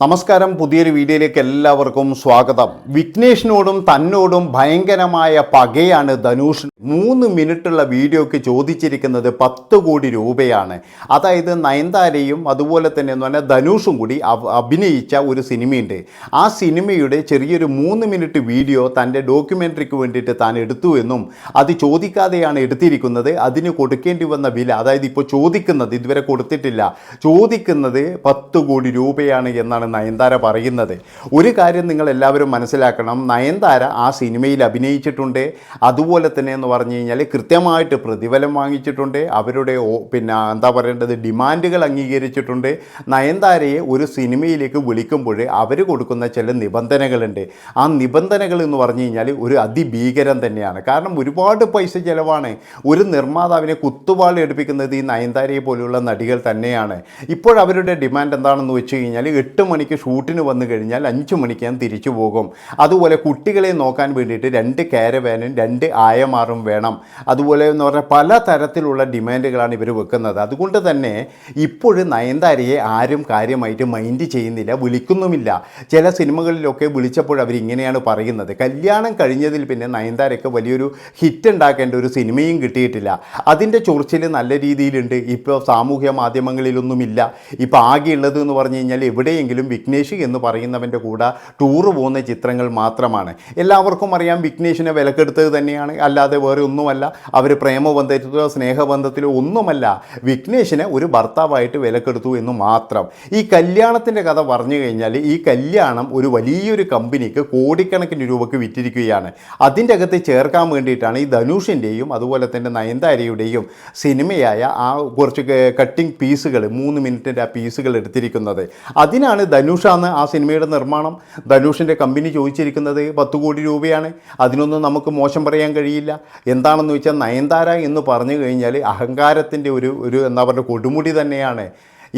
നമസ്കാരം. പുതിയൊരു വീഡിയോയിലേക്ക് എല്ലാവർക്കും സ്വാഗതം. വിഘ്നേഷിനോടും തന്നോടും ഭയങ്കരമായ പകയാണ് ധനുഷ്. മൂന്ന് മിനിറ്റുള്ള വീഡിയോയ്ക്ക് ചോദിച്ചിരിക്കുന്നത് പത്ത് കോടി രൂപയാണ്. അതായത് നയൻതാരയും അതുപോലെ തന്നെ എന്ന് പറഞ്ഞാൽ ധനുഷും കൂടി അഭിനയിച്ച ഒരു സിനിമയുണ്ട്. ആ സിനിമയുടെ ചെറിയൊരു മൂന്ന് മിനിറ്റ് വീഡിയോ തന്റെ ഡോക്യുമെന്ററിക്ക് വേണ്ടിയിട്ട് താൻ എടുത്തു എന്നും അത് ചോദിക്കാതെയാണ് എടുത്തിരിക്കുന്നത്. അതിന് കൊടുക്കേണ്ടി വന്ന വില അതായത് ഇപ്പോൾ ചോദിക്കുന്നത് ഇതുവരെ കൊടുത്തിട്ടില്ല. ചോദിക്കുന്നത് പത്ത് കോടി രൂപയാണ് എന്നാണ് നയൻതാര പറയുന്നത്. ഒരു കാര്യം നിങ്ങൾ എല്ലാവരും മനസ്സിലാക്കണം. നയൻതാര ആ സിനിമയിൽ അഭിനയിച്ചിട്ടുണ്ട്. അതുപോലെ തന്നെ എന്ന് പറഞ്ഞു കഴിഞ്ഞാൽ കൃത്യമായിട്ട് പ്രതിഫലം വാങ്ങിച്ചിട്ടുണ്ട്. അവരുടെ പിന്നെ എന്താ പറയേണ്ടത് ഡിമാൻഡുകൾ അംഗീകരിച്ചിട്ടുണ്ട്. നയൻതാരയെ ഒരു സിനിമയിലേക്ക് വിളിക്കുമ്പോൾ അവർ കൊടുക്കുന്ന ചില നിബന്ധനകളുണ്ട്. ആ നിബന്ധനകൾ എന്ന് പറഞ്ഞു കഴിഞ്ഞാൽ ഒരു അതിഭീകരം തന്നെയാണ്. കാരണം ഒരുപാട് പൈസ ചിലവാണ്. ഒരു നിർമ്മാതാവിനെ കുത്തുവാളി എടുപ്പിക്കുന്നത് ഈ നയൻതാരയെ പോലെയുള്ള നടികൾ തന്നെയാണ്. ഇപ്പോൾ അവരുടെ ഡിമാൻഡ് എന്താണെന്ന് വെച്ച് കഴിഞ്ഞാൽ എട്ട് മണിക്ക് ഷൂട്ടിന് വന്നു കഴിഞ്ഞാൽ അഞ്ച് മണിക്ക് ഞാൻ തിരിച്ചു പോകും. അതുപോലെ കുട്ടികളെ നോക്കാൻ വേണ്ടിയിട്ട് രണ്ട് കാരവാനും രണ്ട് ആയമാറും വേണം. അതുപോലെ എന്ന് പറഞ്ഞാൽ പല തരത്തിലുള്ള ഡിമാൻഡുകളാണ് ഇവർ വെക്കുന്നത്. അതുകൊണ്ട് തന്നെ ഇപ്പോഴും നയൻതാരയെ ആരും കാര്യമായിട്ട് മൈൻഡ് ചെയ്യുന്നില്ല വിളിക്കുന്നുമില്ല. ചില സിനിമകളിലൊക്കെ വിളിച്ചപ്പോൾ അവർ ഇങ്ങനെയാണ് പറയുന്നത്. കല്യാണം കഴിഞ്ഞതിൽ പിന്നെ നയൻതാരയ്ക്ക് വലിയൊരു ഹിറ്റ് ഉണ്ടാക്കേണ്ട ഒരു സിനിമയും കിട്ടിയിട്ടില്ല. അതിന്റെ ചൊറിച്ചിൽ നല്ല രീതിയിലുണ്ട്. ഇപ്പോൾ സാമൂഹ്യ മാധ്യമങ്ങളിലൊന്നുമില്ല. ഇപ്പോൾ ആകെയുള്ളത് എന്ന് പറഞ്ഞു കഴിഞ്ഞാൽ എവിടെയെങ്കിലും വിഘ്നേഷ് എന്ന് പറയുന്നവന്റെ കൂടെ ടൂറ് പോകുന്ന ചിത്രങ്ങൾ മാത്രമാണ്. എല്ലാവർക്കും അറിയാം വിഘ്നേഷിനെ വിലക്കെടുത്തത് തന്നെയാണ്. അല്ലാതെ വേറെ ഒന്നുമല്ല. അവർ പ്രേമബന്ധത്തിലോ സ്നേഹബന്ധത്തിലോ ഒന്നുമല്ല. വിഘ്നേഷിനെ ഒരു ഭർത്താവായിട്ട് വിലക്കെടുത്തു എന്ന് മാത്രം. ഈ കല്യാണത്തിന്റെ കഥ പറഞ്ഞു കഴിഞ്ഞാൽ ഈ കല്യാണം ഒരു വലിയൊരു കമ്പനിക്ക് കോടിക്കണക്കിന് രൂപയ്ക്ക് വിറ്റിരിക്കുകയാണ്. അതിന്റെ അകത്ത് ചേർക്കാൻ വേണ്ടിയിട്ടാണ് ഈ ധനുഷിന്റെയും അതുപോലെ തന്നെ നയൻതാരയുടെയും സിനിമയായ ആ കുറച്ച് കട്ടിംഗ് പീസുകൾ മൂന്ന് മിനിറ്റിന്റെ ആ പീസുകൾ എടുത്തിരിക്കുന്നത്. അതിനാണ് ധനുഷാണ് ആ സിനിമയുടെ നിർമ്മാണം. ധനുഷിന്റെ കമ്പനി ചോദിച്ചിരിക്കുന്നത് പത്ത് കോടി രൂപയാണ്. അതിനൊന്നും നമുക്ക് മോശം പറയാൻ കഴിയില്ല. എന്താണെന്ന് വെച്ചാൽ നയൻതാര എന്ന് പറഞ്ഞു കഴിഞ്ഞാൽ അഹങ്കാരത്തിന്റെ ഒരു ഒരു എന്താ പറയുക കൊടുമുടി തന്നെയാണ്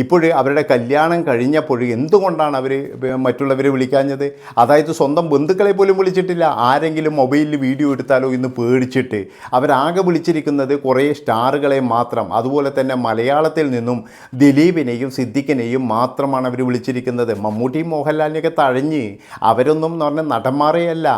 ഇപ്പോൾ അവരുടെ കല്യാണം കഴിഞ്ഞപ്പോൾ എന്തുകൊണ്ടാണ് അവർ മറ്റുള്ളവരെ വിളിക്കാഞ്ഞത്? അതായത് സ്വന്തം ബന്ധുക്കളെ പോലും വിളിച്ചിട്ടില്ല. ആരെങ്കിലും മൊബൈലിൽ വീഡിയോ എടുത്താലോ എന്ന് പേടിച്ചിട്ട് അവരാകെ വിളിച്ചിരിക്കുന്നത് കുറേ സ്റ്റാറുകളെ മാത്രം. അതുപോലെ തന്നെ മലയാളത്തിൽ നിന്നും ദിലീപിനെയും സിദ്ദിഖിനെയും മാത്രമാണ് അവർ വിളിച്ചിരിക്കുന്നത്. മമ്മൂട്ടി മോഹൻലാലിനെയൊക്കെ തഴഞ്ഞ് അവരൊന്നും എന്ന് പറഞ്ഞാൽ നടന്മാരെയല്ല.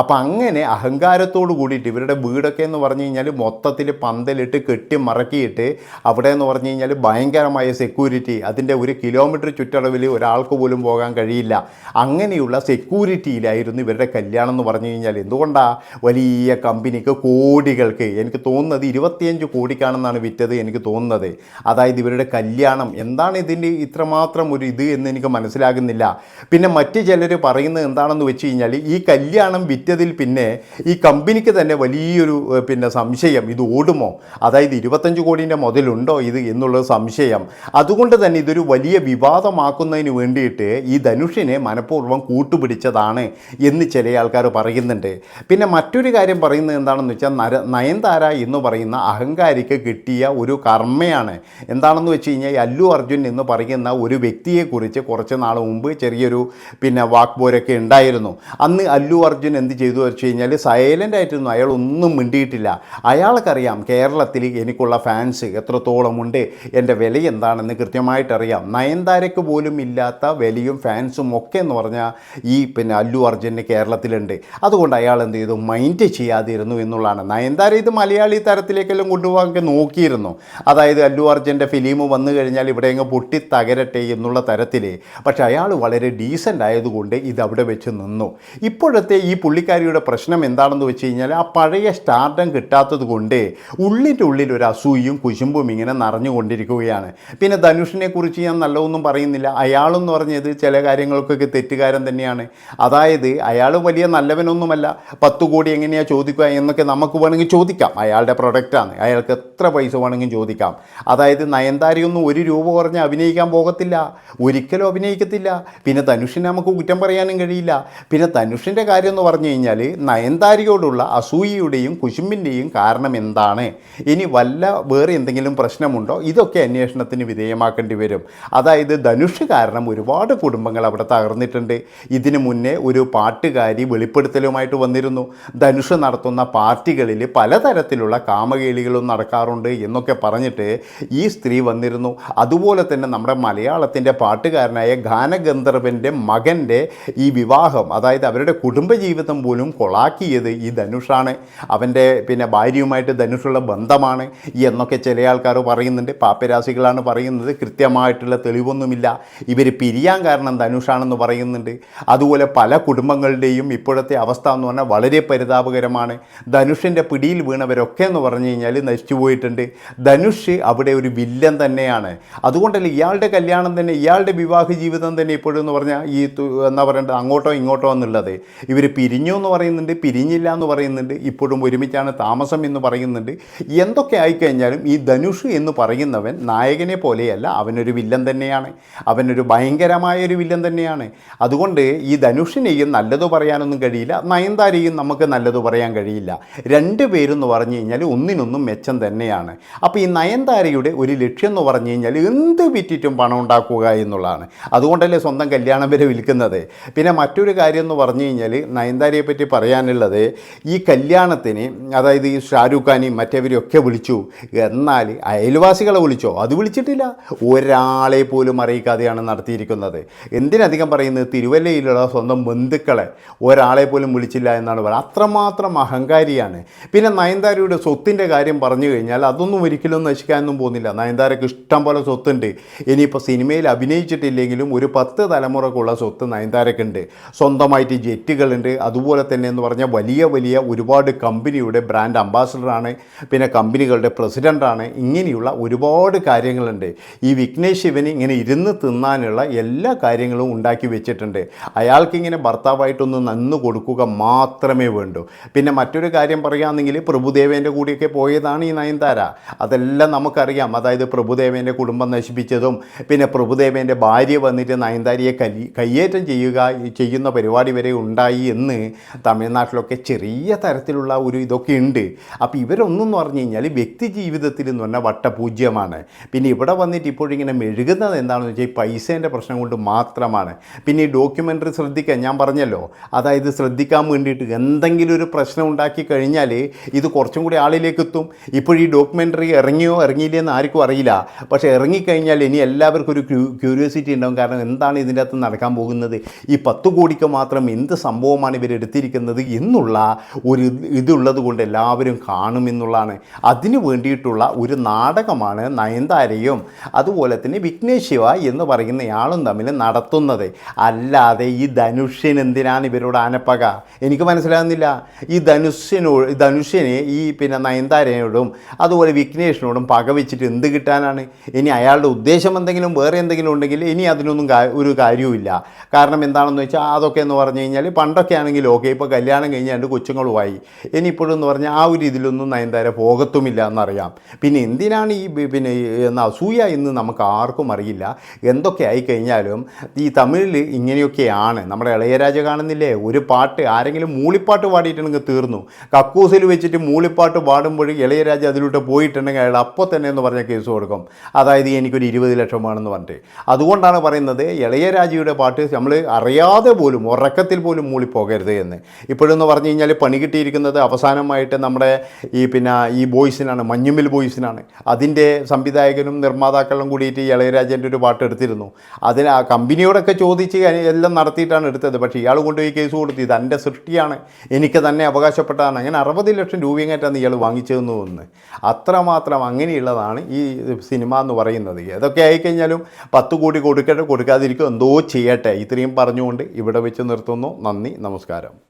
അപ്പം അങ്ങനെ അഹങ്കാരത്തോട് കൂടിയിട്ട് ഇവരുടെ വീടൊക്കെ എന്ന് പറഞ്ഞു കഴിഞ്ഞാൽ മൊത്തത്തിൽ പന്തലിട്ട് കെട്ടി മറക്കിയിട്ട് അവിടെ എന്ന് പറഞ്ഞു കഴിഞ്ഞാൽ ഭയങ്കരമായ സെക്യൂരിറ്റി അതിന്റെ ഒരു കിലോമീറ്റർ ചുറ്റളവിൽ ഒരാൾക്ക് പോലും പോകാൻ കഴിയില്ല. അങ്ങനെയുള്ള സെക്യൂരിറ്റിയിലായിരുന്നു ഇവരുടെ കല്യാണം എന്ന് പറഞ്ഞു കഴിഞ്ഞാൽ. എന്തുകൊണ്ടാണ് വലിയ കമ്പനിക്ക് കോടികൾക്ക്. എനിക്ക് തോന്നുന്നത് ഇരുപത്തിയഞ്ച് കോടിക്കാണെന്നാണ് വിറ്റത് എനിക്ക് തോന്നുന്നത്. അതായത് ഇവരുടെ കല്യാണം. എന്താണ് ഇതിന്റെ ഇത്രമാത്രം ഒരു ഇത് എന്ന് എനിക്ക് മനസ്സിലാകുന്നില്ല. പിന്നെ മറ്റ് ചിലർ പറയുന്നത് എന്താണെന്ന് വെച്ച് കഴിഞ്ഞാൽ ഈ കല്യാണം വിറ്റതിൽ പിന്നെ ഈ കമ്പനിക്ക് തന്നെ വലിയൊരു പിന്നെ സംശയം. ഇത് ഓടുമോ? അതായത് ഇരുപത്തഞ്ച് കോടീന്റെ മുതലുണ്ടോ ഇത് എന്നുള്ളത് സംശയം. അതുകൊണ്ട് തന്നെ ഇതൊരു വലിയ വിവാദമാക്കുന്നതിന് വേണ്ടിയിട്ട് ഈ ധനുഷിനെ മനഃപൂർവം കൂട്ടുപിടിച്ചതാണ് എന്ന് ചില ആൾക്കാർ പറയുന്നുണ്ട്. പിന്നെ മറ്റൊരു കാര്യം പറയുന്നത് എന്താണെന്ന് വെച്ചാൽ നര നയൻതാര എന്ന് പറയുന്ന അഹങ്കാരിക്ക് കിട്ടിയ ഒരു കർമ്മയാണ്. എന്താണെന്ന് വെച്ച് കഴിഞ്ഞാൽ അല്ലു അർജുൻ എന്ന് പറയുന്ന ഒരു വ്യക്തിയെക്കുറിച്ച് കുറച്ച് നാൾ മുമ്പ് ചെറിയൊരു പിന്നെ വാക്പോരൊക്കെ ഉണ്ടായിരുന്നു. അന്ന് അല്ലു അർജുൻ എന്ത് ചെയ്തു വെച്ച് കഴിഞ്ഞാൽ സൈലന്റ് ആയിട്ടൊന്നും അയാൾ ഒന്നും മിണ്ടിയിട്ടില്ല. അയാൾക്കറിയാം കേരളത്തിൽ എനിക്കുള്ള ഫാൻസ് എത്രത്തോളമുണ്ട് എന്റെ വില എന്താണെന്ന് കൃത്യമായിട്ടറിയാം. നയൻതാരയ്ക്ക് പോലും ഇല്ലാത്ത വിലയും ഫാൻസും ഒക്കെ എന്ന് പറഞ്ഞാൽ ഈ പിന്നെ അല്ലു അർജുന് കേരളത്തിലുണ്ട്. അതുകൊണ്ട് അയാൾ എന്ത് ചെയ്തു? മൈൻഡ് ചെയ്യാതിരുന്നു എന്നുള്ളതാണ്. നയൻതാര ഇത് മലയാളി തരത്തിലേക്കെല്ലാം കൊണ്ടുപോകാൻ നോക്കിയിരുന്നു. അതായത് അല്ലു അർജുന്റെ ഫിലിം വന്നു കഴിഞ്ഞാൽ ഇവിടെ അങ്ങ് പൊട്ടി തകരട്ടെ എന്നുള്ള തരത്തിൽ പക്ഷേ അയാൾ വളരെ ഡീസന്റ് ആയതുകൊണ്ട് ഇത് അവിടെ വെച്ച് നിന്നു. ഇപ്പോഴത്തെ ഈ പുള്ളിക്കാരിയുടെ പ്രശ്നം എന്താണെന്ന് വെച്ച് കഴിഞ്ഞാൽ ആ പഴയ സ്റ്റാർഡം കിട്ടാത്തത് കൊണ്ട് ഉള്ളിന്റെ ഉള്ളിൽ ഒരു അസൂയും കുശുമ്പും ഇങ്ങനെ നിറഞ്ഞുകൊണ്ടിരിക്കുകയാണ്. പിന്നെ ധനുഷിനെ കുറിച്ച് ഞാൻ നല്ലതൊന്നും പറയുന്നില്ല. അയാളെന്ന് പറഞ്ഞത് ചില കാര്യങ്ങൾക്കൊക്കെ തെറ്റുകാരൻ തന്നെയാണ്. അതായത് അയാൾ വലിയ നല്ലവനൊന്നുമല്ല. പത്ത് കോടി എങ്ങനെയാണ് ചോദിക്കുക എന്നൊക്കെ നമുക്ക് വേണമെങ്കിൽ ചോദിക്കാം. അയാളുടെ പ്രൊഡക്റ്റാണ് അയാൾക്ക് എത്ര പൈസ വേണമെങ്കിലും ചോദിക്കാം. അതായത് നയൻതാരയൊന്നും ഒരു രൂപ കുറഞ്ഞ് അഭിനയിക്കാൻ പോകത്തില്ല. ഒരിക്കലും അഭിനയിക്കത്തില്ല. പിന്നെ ധനുഷിനെ നമുക്ക് കുറ്റം പറയാനും കഴിയില്ല. പിന്നെ ധനുഷിന്റെ കാര്യം എന്ന് പറഞ്ഞു കഴിഞ്ഞാൽ നയൻതാരയോടുള്ള അസൂയയുടെയും കുശുമ്പിന്റെയും കാരണം എന്താണ്? ഇനി വല്ല വേറെ എന്തെങ്കിലും പ്രശ്നമുണ്ടോ? ഇതൊക്കെ അന്വേഷണത്തിന് വിധേയമാക്കണം. ഒഴിവാക്കേണ്ടി വരും. അതായത് ധനുഷ് കാരണം ഒരുപാട് കുടുംബങ്ങൾ അവിടെ തകർന്നിട്ടുണ്ട്. ഇതിനു മുന്നേ ഒരു പാട്ടുകാരി വെളിപ്പെടുത്തലുമായിട്ട് വന്നിരുന്നു. ധനുഷ് നടത്തുന്ന പാർട്ടികളിൽ പലതരത്തിലുള്ള കാമകേളികളും നടക്കാറുണ്ട് എന്നൊക്കെ പറഞ്ഞിട്ട് ഈ സ്ത്രീ വന്നിരുന്നു. അതുപോലെ തന്നെ നമ്മുടെ മലയാളത്തിന്റെ പാട്ടുകാരനായ ഗാനഗന്ധർവന്റെ മകന്റെ ഈ വിവാഹം അതായത് അവരുടെ കുടുംബജീവിതം പോലും കൊളാക്കിയത് ഈ ധനുഷാണ്. അവന്റെ പിന്നെ ഭാര്യയുമായിട്ട് ധനുഷുള്ള ബന്ധമാണ് എന്നൊക്കെ ചില ആൾക്കാർ പറയുന്നുണ്ട്. പാപ്പരാശികളാണ് പറയുന്നത്. കൃത്യമായിട്ടുള്ള തെളിവൊന്നുമില്ല. ഇവർ പിരിയാൻ കാരണം ധനുഷാണെന്ന് പറയുന്നുണ്ട്. അതുപോലെ പല കുടുംബങ്ങളുടെയും ഇപ്പോഴത്തെ അവസ്ഥ എന്ന് പറഞ്ഞാൽ വളരെ പരിതാപകരമാണ്. ധനുഷിന്റെ പിടിയിൽ വീണവരൊക്കെ എന്ന് പറഞ്ഞു കഴിഞ്ഞാൽ നശിച്ചു പോയിട്ടുണ്ട്. ധനുഷ് അവിടെ ഒരു വില്ലൻ തന്നെയാണ്. അതുകൊണ്ടല്ലേ ഇയാളുടെ കല്യാണം തന്നെ ഇയാളുടെ വിവാഹ ജീവിതം തന്നെ ഇപ്പോഴും എന്ന് പറഞ്ഞാൽ ഈ എന്താ പറയേണ്ടത് അങ്ങോട്ടോ ഇങ്ങോട്ടോ എന്നുള്ളത്. ഇവർ പിരിഞ്ഞു എന്ന് പറയുന്നുണ്ട് പിരിഞ്ഞില്ല എന്ന് പറയുന്നുണ്ട് ഇപ്പോഴും ഒരുമിച്ചാണ് താമസം എന്ന് പറയുന്നുണ്ട്. എന്തൊക്കെ ആയിക്കഴിഞ്ഞാലും ഈ ധനുഷ് എന്ന് പറയുന്നവൻ നായകനെ പോലെയല്ല അവനൊരു വില്ലൻ തന്നെയാണ്. അവനൊരു ഭയങ്കരമായ ഒരു വില്ലൻ തന്നെയാണ്. അതുകൊണ്ട് ഈ ധനുഷിനെയും നല്ലത് പറയാനൊന്നും കഴിയില്ല. നയൻതാരയും നമുക്ക് നല്ലത് പറയാൻ കഴിയില്ല. രണ്ട് പേരെന്ന് പറഞ്ഞു കഴിഞ്ഞാൽ ഒന്നിനൊന്നും മെച്ചം തന്നെയാണ്. അപ്പോൾ ഈ നയൻതാരയുടെ ഒരു ലക്ഷ്യം എന്ന് പറഞ്ഞു കഴിഞ്ഞാൽ എന്ത് വിറ്റിട്ടും പണം ഉണ്ടാക്കുക എന്നുള്ളതാണ്. അതുകൊണ്ടല്ലേ സ്വന്തം കല്യാണം വരെ വിൽക്കുന്നത്. പിന്നെ മറ്റൊരു കാര്യം എന്ന് പറഞ്ഞു കഴിഞ്ഞാൽ നയൻതാരയെ പറ്റി പറയാനുള്ളത് ഈ കല്യാണത്തിന് അതായത് ഈ ഷാരൂഖ് ഖാനെയും മറ്റവരെയൊക്കെ വിളിച്ചു. എന്നാൽ അയൽവാസികളെ വിളിച്ചോ? അത് വിളിച്ചിട്ടില്ല. ഒരാളെ പോലും അറിയിക്കാതെയാണ് നടത്തിയിരിക്കുന്നത്. എന്തിനധികം പറയുന്നത്? തിരുവല്ലയിലുള്ള സ്വന്തം ബന്ധുക്കളെ ഒരാളെ പോലും വിളിച്ചില്ല എന്നാണ് പറയുന്നത്. അത്രമാത്രം അഹങ്കാരിയാണ്. പിന്നെ നയൻതാരയുടെ സ്വത്തിന്റെ കാര്യം പറഞ്ഞു കഴിഞ്ഞാൽ അതൊന്നും ഒരിക്കലും നശിക്കാനൊന്നും പോകുന്നില്ല. നയൻതാരക്ക് ഇഷ്ടം പോലെ സ്വത്തുണ്ട്. ഇനിയിപ്പോൾ സിനിമയിൽ അഭിനയിച്ചിട്ടില്ലെങ്കിലും ഒരു പത്ത് തലമുറക്കുള്ള സ്വത്ത് നയൻതാരക്കുണ്ട്. സ്വന്തമായിട്ട് ജെറ്റുകളുണ്ട്. അതുപോലെ തന്നെ എന്ന് പറഞ്ഞാൽ വലിയ വലിയ ഒരുപാട് കമ്പനിയുടെ ബ്രാൻഡ് അംബാസഡറാണ്. പിന്നെ കമ്പനികളുടെ പ്രസിഡന്റാണ്. ഇങ്ങനെയുള്ള ഒരുപാട് കാര്യങ്ങളുണ്ട്. ഈ വിഘ്നേഷ് ഇങ്ങനെ ഇരുന്ന് തിന്നാനുള്ള എല്ലാ കാര്യങ്ങളും ഉണ്ടാക്കി വെച്ചിട്ടുണ്ട്. അയാൾക്കിങ്ങനെ ഭർത്താവായിട്ടൊന്ന് നന്ന് കൊടുക്കുക മാത്രമേ വേണ്ടൂ. പിന്നെ മറ്റൊരു കാര്യം പറയുകയാണെങ്കിൽ പ്രഭുദേവേന്റെ കൂടിയൊക്കെ പോയതാണ് ഈ നയൻതാര. അതെല്ലാം നമുക്കറിയാം. അതായത് പ്രഭുദേവേന്റെ കുടുംബം നശിപ്പിച്ചതും പിന്നെ പ്രഭുദേവേന്റെ ഭാര്യ വന്നിട്ട് നയൻതാരയെ കയ്യേറ്റം ചെയ്യുക ചെയ്യുന്ന പരിപാടി വരെ ഉണ്ടായി എന്ന് തമിഴ്നാട്ടിലൊക്കെ ചെറിയ തരത്തിലുള്ള ഒരു ഇതൊക്കെ ഉണ്ട്. അപ്പോൾ ഇവരൊന്നും പറഞ്ഞു കഴിഞ്ഞാൽ വ്യക്തി ജീവിതത്തിൽ എന്ന് പറഞ്ഞാൽ വട്ടപൂജ്യമാണ്. പിന്നെ ഇവിടെ വന്നിട്ട് ഇപ്പോഴിങ്ങനെ മെഴുകുന്നത് എന്താണെന്ന് വെച്ചാൽ ഈ പൈസേന്റെ പ്രശ്നം കൊണ്ട് മാത്രമാണ്. പിന്നെ ഈ ഡോക്യുമെന്ററി ശ്രദ്ധിക്കാൻ ഞാൻ പറഞ്ഞല്ലോ. അതായത് ശ്രദ്ധിക്കാൻ വേണ്ടിയിട്ട് എന്തെങ്കിലും ഒരു പ്രശ്നം ഉണ്ടാക്കി കഴിഞ്ഞാൽ ഇത് കുറച്ചും കൂടി ആളിലേക്ക് എത്തും. ഇപ്പോൾ ഈ ഡോക്യുമെന്ററി ഇറങ്ങിയോ ഇറങ്ങിയില്ലേ എന്ന് ആർക്കും അറിയില്ല. പക്ഷേ ഇറങ്ങിക്കഴിഞ്ഞാൽ ഇനി എല്ലാവർക്കും ഒരു ക്യൂരിയോസിറ്റി ഉണ്ടാവും. കാരണം എന്താണ് ഇതിന്റെ അകത്ത് നടക്കാൻ പോകുന്നത്? ഈ പത്ത് കോടിക്ക് മാത്രം എന്ത് സംഭവമാണ് ഇവർ എടുത്തിരിക്കുന്നത് എന്നുള്ള ഒരു ഇതുള്ളത് കൊണ്ട് എല്ലാവരും കാണുമെന്നുള്ളതാണ് അതിന് വേണ്ടിയിട്ടുള്ള ഒരു നാടകമാണ് നയൻതാരയും. അതുപോലെ തന്നെ വിഘ്നേഷ് ശിവ എന്ന് പറയുന്നയാളും തമ്മിൽ നടത്തുന്നത്. അല്ലാതെ ഈ ധനുഷ്യൻ എന്തിനാണ് ഇവരോട് ആനപ്പക? എനിക്ക് മനസ്സിലാകുന്നില്ല. ഈ ധനുഷ്യനോട് ധനുഷ്യനെ ഈ പിന്നെ നയൻതാരയോടും അതുപോലെ വിഘ്നേഷിനോടും പക വെച്ചിട്ട് എന്ത് കിട്ടാനാണ്? ഇനി അയാളുടെ ഉദ്ദേശം എന്തെങ്കിലും വേറെ എന്തെങ്കിലും ഉണ്ടെങ്കിൽ ഇനി അതിനൊന്നും ഒരു കാര്യവുമില്ല. കാരണം എന്താണെന്ന് വെച്ചാൽ അതൊക്കെ എന്ന് പറഞ്ഞു കഴിഞ്ഞാൽ പണ്ടൊക്കെ ആണെങ്കിൽ ഓക്കെ ഇപ്പോൾ കല്യാണം കഴിഞ്ഞ് രണ്ട് കൊച്ചുങ്ങളുമായി. ഇനി ഇപ്പോഴെന്ന് പറഞ്ഞാൽ ആ ഒരു ഇതിലൊന്നും നയൻതാര പോകത്തുമില്ല എന്നറിയാം. പിന്നെ എന്തിനാണ് ഈ പിന്നെ അസൂയ എന്ന് നമുക്ക് ആർക്കും അറിയില്ല. എന്തൊക്കെ ആയിക്കഴിഞ്ഞാലും ഈ തമിഴിൽ ഇങ്ങനെയൊക്കെയാണ്. നമ്മുടെ ഇളയരാജ കാണുന്നില്ലേ? ഒരു പാട്ട് ആരെങ്കിലും മൂളിപ്പാട്ട് പാടിയിട്ടുണ്ടെങ്കിൽ തീർന്നു. കക്കൂസിൽ വെച്ചിട്ട് മൂളിപ്പാട്ട് പാടുമ്പോൾ ഇളയരാജ അതിലൂടെ പോയിട്ടുണ്ടെങ്കിൽ അയാൾ അപ്പോൾ തന്നെ എന്ന് പറഞ്ഞ കേസ് കൊടുക്കും. അതായത് എനിക്കൊരു ഇരുപത് ലക്ഷം വേണമെന്ന് പറഞ്ഞിട്ട്. അതുകൊണ്ടാണ് പറയുന്നത് ഇളയരാജയുടെ പാട്ട് നമ്മൾ അറിയാതെ പോലും ഉറക്കത്തിൽ പോലും മൂളിപ്പോകരുത് എന്ന്. ഇപ്പോഴെന്ന് പറഞ്ഞു കഴിഞ്ഞാൽ പണി കിട്ടിയിരിക്കുന്നത് അവസാനമായിട്ട് നമ്മുടെ ഈ പിന്നെ ഈ ബോയ്സിനാണ് മഞ്ഞുമിൽ ബോയ്സിനാണ്. അതിന്റെ സംവിധായകനും നിർമ്മാതാക്കളും കൂടിയിട്ട് ഇളയരാജന്റെ ഒരു പാട്ട് എടുത്തിരുന്നു. അതിന് ആ കമ്പനിയോടൊക്കെ ചോദിച്ച് എല്ലാം നടത്തിയിട്ടാണ് എടുത്തത്. പക്ഷേ ഇയാൾ കൊണ്ടുപോയി കേസ് കൊടുത്തു ഇത് എന്റെ സൃഷ്ടിയാണ്. എനിക്ക് തന്നെ അവകാശപ്പെട്ടതാണ് അങ്ങനെ അറുപത് ലക്ഷം രൂപയെങ്ങാറ്റാണ് ഇയാൾ വാങ്ങിച്ചതെന്ന് തോന്നുന്നു. അത്രമാത്രം അങ്ങനെയുള്ളതാണ് ഈ സിനിമ എന്ന് പറയുന്നത്. ഏതൊക്കെ ആയിക്കഴിഞ്ഞാലും പത്ത് കോടി കൊടുക്കട്ടെ കൊടുക്കാതിരിക്കും. എന്തോ ചെയ്യട്ടെ. ഇത്രയും പറഞ്ഞുകൊണ്ട് ഇവിടെ വെച്ച് നിർത്തുന്നു. നന്ദി നമസ്കാരം.